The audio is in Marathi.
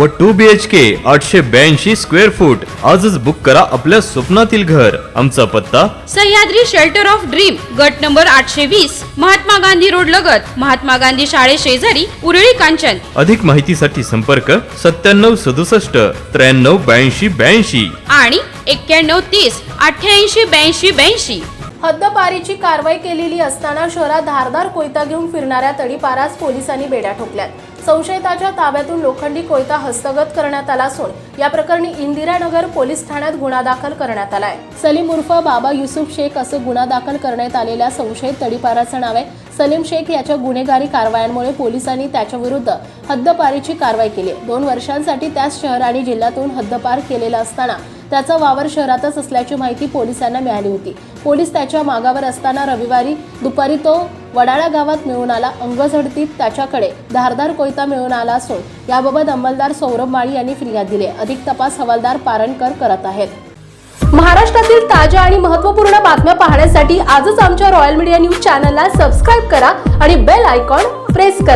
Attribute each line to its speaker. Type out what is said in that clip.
Speaker 1: व टू बी एच के आठशे ब्याऐंशी स्क्वेअर फूट आजच बुक करा आपल्या स्वप्नातील घर. आमचा पत्ता?
Speaker 2: सह्याद्री शेल्टर ऑफ ड्रीम गट नंबर आठशे वीस महात्मा गांधी रोड लगत. महात्मा गांधी शाळे शेजारी उरळी कांचन.
Speaker 1: अधिक माहितीसाठी संपर्क सत्त्याण्णव सदुसष्ट त्र्याण्णव ब्याऐंशी ब्याऐंशी.
Speaker 2: आणि एक्क्याण्णव तीस अठ्ठ्याऐंशी ब्याऐंशी ब्याऐंशी.
Speaker 3: हद्दपारीची कारवाई केलेली असताना शहरात धारदार कोयता घेऊन फिरणाऱ्या तडीपारास पोलिसांनी बेड्या ठोकल्यात. संशयिताच्या ताब्यातून लोखंडी कोयता हस्तगत करण्यात आला असून या प्रकरणी इंदिरानगर पोलीस ठाण्यात गुन्हा दाखल करण्यात आलाय. सलीम उर्फ बाबा युसुफ शेख असं गुन्हा दाखल करण्यात आलेल्या संशयित तडीपाराचं नाव आहे. सलीम शेख याच्या गुन्हेगारी कारवायांमुळे पोलिसांनी त्याच्या विरुद्ध हद्दपारीची कारवाई केली. दोन वर्षांसाठी त्याच शहर आणि जिल्ह्यातून हद्दपार केलेला असताना त्याचा वावर शहरातच असल्याची माहिती पोलिसांना मिळाली होती. पोलीस त्याच्या मागावर असताना रविवारी दुपारी तो वडाळा गावात मिळून आला अंगझडतीत त्याच्याकडे. धारदार कोयता मिळून आला असून याबाबत अंमलदार सौरभ माळी यांनी फिर्याद दिली. अधिक तपास हवालदार पारणकर करत आहेत. महाराष्ट्रातील ताज्या आणि महत्त्वपूर्ण बातम्या पाहण्यासाठी आजच आमच्या रॉयल मीडिया न्यूज चॅनलला सबस्क्राईब करा आणि बेल आयकॉन प्रेस करा.